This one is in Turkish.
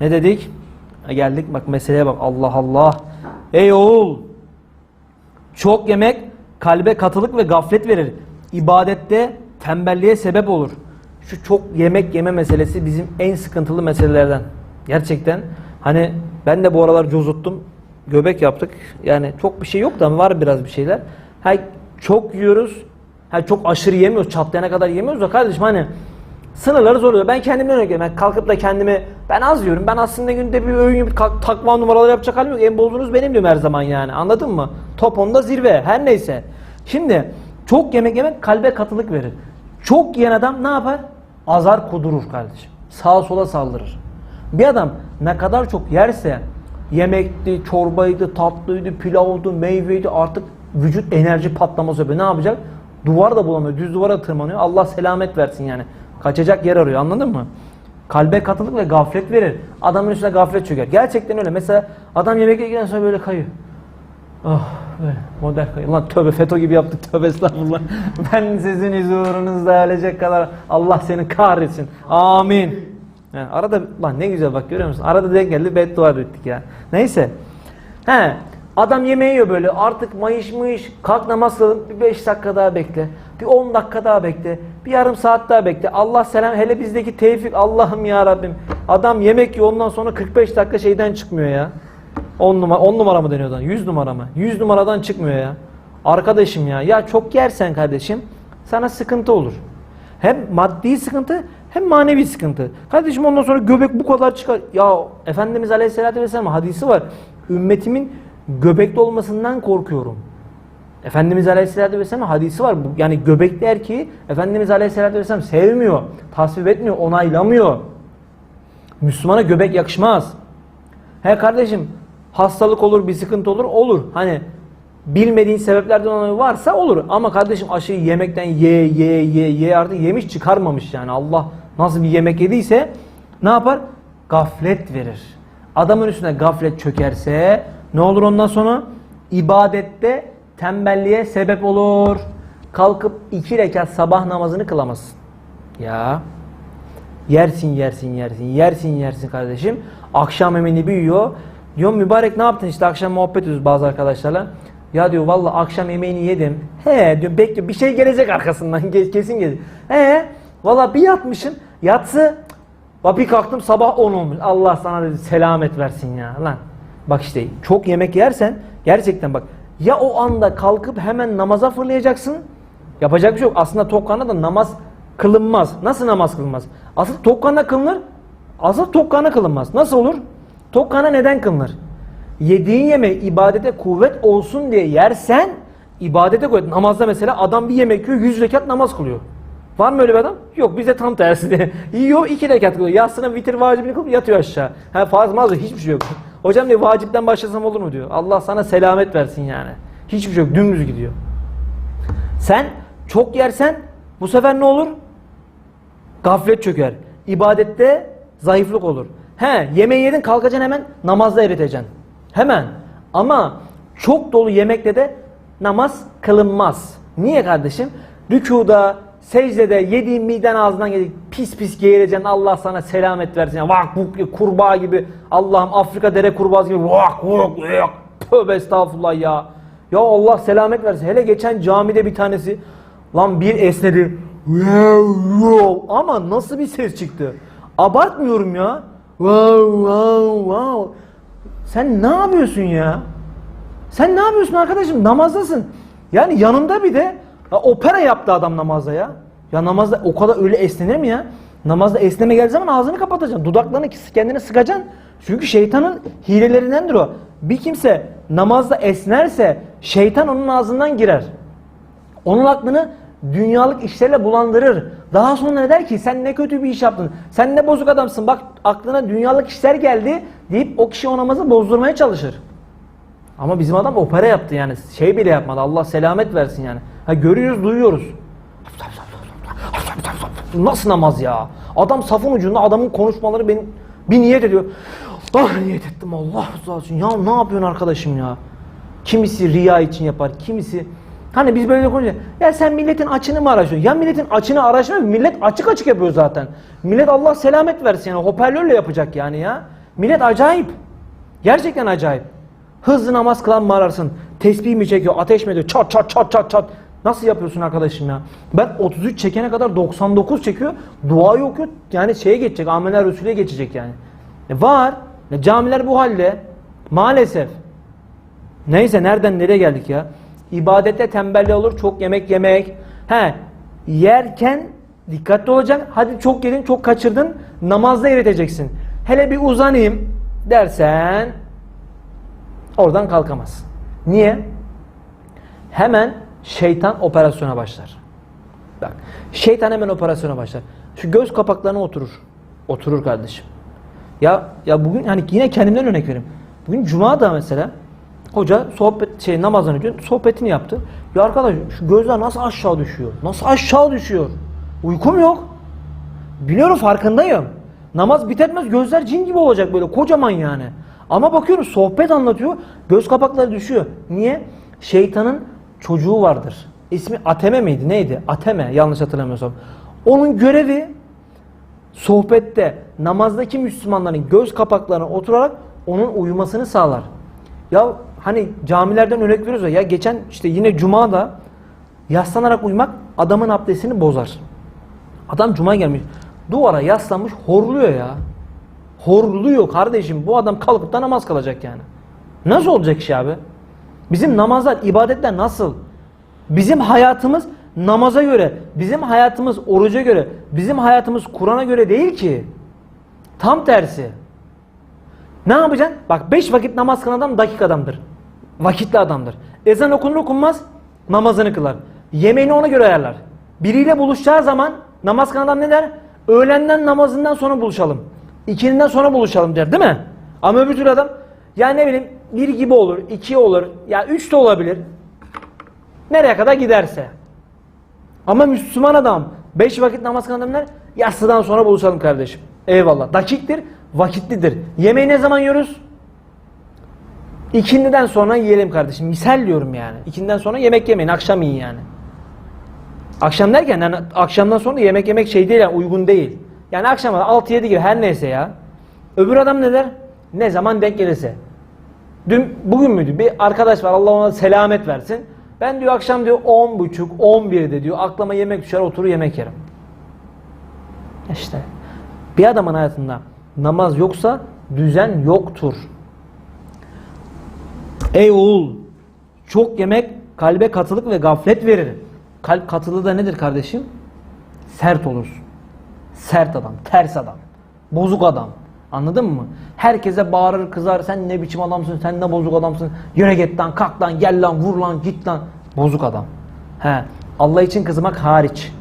Ne dedik? Geldik bak meseleye bak Allah Allah. Ey oğul! Çok yemek kalbe katılık ve gaflet verir. İbadette tembelliğe sebep olur. Şu çok yemek yeme meselesi bizim en sıkıntılı meselelerden. Gerçekten hani ben de bu aralar cozuttum. Göbek yaptık. Yani çok bir şey yok da var biraz bir şeyler. Ha, çok yiyoruz. Ha, çok aşırı yemiyoruz. Çatlayana kadar yemiyoruz da kardeşim hani sınırları zorluyor. Ben kendimden örnek veriyorum. Ben kalkıp da kendimi ben az yiyorum. Ben aslında günde bir öğün kalk- takma numaralar yapacak halim yok. En bozduğunuz benim diyorum her zaman yani. Anladın mı? Top onda zirve. Her neyse. Şimdi çok yemek yemek kalbe katılık verir. Çok yiyen adam ne yapar? Azar kudurur kardeşim. Sağa sola saldırır. Bir adam ne kadar çok yerse yemekti, çorbaydı, tatlıydı, pilavdı, meyveydi artık vücut enerji patlaması yapıyor. Ne yapacak? Duvar da bulamıyor. Düz duvara tırmanıyor. Allah selamet versin yani. Kaçacak yer arıyor anladın mı? Kalbe katılık ve gaflet verir. Adamın üstüne gaflet çöker. Gerçekten öyle. Mesela adam yemek yerken sonra böyle kayıyor. Oh böyle model kayıyor. Lan tövbe FETÖ gibi yaptık tövbe estağfurullah. ben sizin huzurunuzda ölecek kadar Allah seni kahretsin. Amin. Yani arada lan ne güzel bak görüyor musun? Arada denk geldi beddua ettik ya. Neyse. He. Adam yemeği yiyor böyle artık mayış mayış kalk namaz kılın bir 5 dakika daha bekle. Bir 10 dakika daha bekle. Bir yarım saat daha bekle. Allah selam hele bizdeki tevfik Allah'ım ya Rabbim. Adam yemek yiyor ondan sonra 45 dakika şeyden çıkmıyor ya. 10 numara 10 numara mı deniyor lan? 100 numara mı? 100 numaradan çıkmıyor ya. Arkadaşım ya. Ya çok yersen kardeşim sana sıkıntı olur. Hem maddi sıkıntı hem manevi sıkıntı. Kardeşim ondan sonra göbek bu kadar çıkar. Ya Efendimiz Aleyhisselatü Vesselam hadisi var. Ümmetimin göbekli olmasından korkuyorum. Efendimiz Aleyhisselatü Vesselam hadisi var. Yani göbekli erkeği Efendimiz Aleyhisselatü Vesselam sevmiyor, tasvip etmiyor, onaylamıyor. Müslümana göbek yakışmaz. He kardeşim hastalık olur, bir sıkıntı olur, olur. Hani bilmediğin sebeplerden dolayı varsa olur. Ama kardeşim aşırı yemekten ye ye ye ye artık yemiş çıkarmamış yani. Allah nasıl bir yemek yediyse ne yapar? Gaflet verir. Adamın üstüne gaflet çökerse ne olur ondan sonra? İbadette tembelliğe sebep olur. Kalkıp iki rekat sabah namazını kılamazsın. Ya Yersin yersin yersin yersin yersin kardeşim. Akşam yemeğini büyüyor. Diyor mübarek ne yaptın işte akşam muhabbet ediyoruz bazı arkadaşlarla. Ya diyor valla akşam yemeğini yedim. He diyor bekle bir şey gelecek arkasından kesin gelecek. He valla bir yatmışım yatsı bir kalktım sabah 10 olmuş. Allah sana dedi selamet versin ya lan. Bak işte çok yemek yersen gerçekten bak ya o anda kalkıp hemen namaza fırlayacaksın. Yapacak bir şey yok. Aslında tok karnına da namaz kılınmaz. Nasıl namaz kılınmaz? Asıl tok karnına kılınır. Asıl tok karnına kılınmaz. Nasıl olur? Tok karnına neden kılınır? Yediğin yemeği ibadete kuvvet olsun diye yersen ibadete kuvvet. Namazda mesela adam bir yemek yiyor 100 rekat namaz kılıyor. Var mı öyle bir adam? Yok bize tam tersi. Yiyor iki rekat kılıyor. Yatsına vitir vacibini kılıp yatıyor aşağı. Ha farz maz hiçbir şey yok. Hocam diyor vacipten başlasam olur mu diyor. Allah sana selamet versin yani. Hiçbir şey yok dümdüz gidiyor. Sen çok yersen bu sefer ne olur? Gaflet çöker. İbadette zayıflık olur. He yemeği yedin kalkacaksın hemen namazda eriteceksin. Hemen. Ama çok dolu yemekle de namaz kılınmaz. Niye kardeşim? Rükuda, secdede yediğin miden ağzından gelecek pis pis geğireceksin Allah sana selamet versin. Yani vak vuk kurbağa gibi Allah'ım Afrika dere kurbağası gibi vak vuk vuk tövbe estağfurullah ya. Ya Allah selamet versin. Hele geçen camide bir tanesi lan bir esnedi. Ama nasıl bir ses çıktı? Abartmıyorum ya. Sen ne yapıyorsun ya? Sen ne yapıyorsun arkadaşım? Namazdasın. Yani yanında bir de ya opera yaptı adam namazda ya. Ya namazda o kadar öyle esnenir mi ya? Namazda esneme geldiği zaman ağzını kapatacaksın. Dudaklarını kendine sıkacaksın. Çünkü şeytanın hilelerindendir o. Bir kimse namazda esnerse şeytan onun ağzından girer. Onun aklını dünyalık işlerle bulandırır. Daha sonra ne der ki sen ne kötü bir iş yaptın. Sen ne bozuk adamsın. Bak aklına dünyalık işler geldi deyip o kişi o namazı bozdurmaya çalışır. Ama bizim adam opera yaptı yani. Şey bile yapmadı. Allah selamet versin yani. Ha görüyoruz, duyuyoruz. Nasıl namaz ya? Adam safın ucunda adamın konuşmaları beni bir niyet ediyor. Ah niyet ettim Allah razı olsun. Ya ne yapıyorsun arkadaşım ya? Kimisi riya için yapar, kimisi Hani biz böyle konuşuyoruz. Ya sen milletin açını mı araştırıyorsun? Ya milletin açını araştırmıyor. Millet açık açık yapıyor zaten. Millet Allah selamet versin yani. Hoparlörle yapacak yani ya. Millet acayip. Gerçekten acayip. Hızlı namaz kılan mı ararsın? Tesbih mi çekiyor? Ateş mi ediyor? Çat çat çat çat çat. Nasıl yapıyorsun arkadaşım ya? Ben 33 çekene kadar 99 çekiyor. Duayı okuyor. Yani şeye geçecek. Amener Resulü'ye geçecek yani. E var. E camiler bu halde. Maalesef. Neyse nereden nereye geldik ya? İbadette tembelliği olur. Çok yemek yemek. He. Yerken dikkatli olacak. Hadi çok yedin, çok kaçırdın. Namazda eriteceksin. Hele bir uzanayım dersen oradan kalkamaz. Niye? Hemen şeytan operasyona başlar. Bak, şeytan hemen operasyona başlar. Şu göz kapaklarına oturur. Oturur kardeşim. Ya ya bugün hani yine kendimden örnek vereyim. Bugün cuma da mesela hoca sohbet şey namazdan önce sohbetini yaptı. Ya arkadaş şu gözler nasıl aşağı düşüyor? Nasıl aşağı düşüyor? Uykum yok. Biliyorum farkındayım. Namaz bitermez gözler cin gibi olacak böyle kocaman yani. Ama bakıyorum sohbet anlatıyor. Göz kapakları düşüyor. Niye? Şeytanın çocuğu vardır. İsmi Ateme miydi? Neydi? Ateme yanlış hatırlamıyorsam. Onun görevi sohbette namazdaki Müslümanların göz kapaklarına oturarak onun uyumasını sağlar. Ya hani camilerden örnek veriyoruz ya, geçen işte yine cumada yaslanarak uyumak adamın abdestini bozar. Adam cuma gelmiş duvara yaslanmış horluyor ya. Horluyor kardeşim bu adam kalkıp da namaz kılacak yani. Nasıl olacak iş abi? Bizim namazlar, ibadetler nasıl? Bizim hayatımız namaza göre, bizim hayatımız oruca göre, bizim hayatımız Kur'an'a göre değil ki. Tam tersi. Ne yapacaksın? Bak 5 vakit namaz kılan adam dakik adamdır. Vakitli adamdır. Ezan okunur okunmaz namazını kılar. Yemeğini ona göre ayarlar. Biriyle buluşacağı zaman namaz kılan adam ne der? Öğlenden namazından sonra buluşalım. İkininden sonra buluşalım der değil mi? Ama öbür türlü adam ya ne bileyim bir gibi olur, iki olur, ya üç de olabilir. Nereye kadar giderse. Ama Müslüman adam 5 vakit namaz kılan adam der? Yatsıdan sonra buluşalım kardeşim. Eyvallah. Dakiktir, vakitlidir. Yemeği ne zaman yiyoruz? İkindiden sonra yiyelim kardeşim. Misal diyorum yani. İkinden sonra yemek yemeyin. Akşam yiyin yani. Akşam derken yani akşamdan sonra yemek yemek şey değil yani uygun değil. Yani akşam 6-7 gibi her neyse ya. Öbür adam ne der? Ne zaman denk gelirse. Dün bugün müydü? Bir arkadaş var Allah ona selamet versin. Ben diyor akşam diyor 10 buçuk 11'de diyor aklıma yemek düşer oturur yemek yerim. İşte bir adamın hayatında namaz yoksa düzen yoktur. Ey oğul çok yemek kalbe katılık ve gaflet verir. Kalp katılığı da nedir kardeşim? Sert olursun. Sert adam, ters adam, bozuk adam. Anladın mı? Herkese bağırır kızar sen ne biçim adamsın sen ne bozuk adamsın. Yöre git lan kalk lan gel lan vur lan git lan. Bozuk adam. He. Allah için kızmak hariç.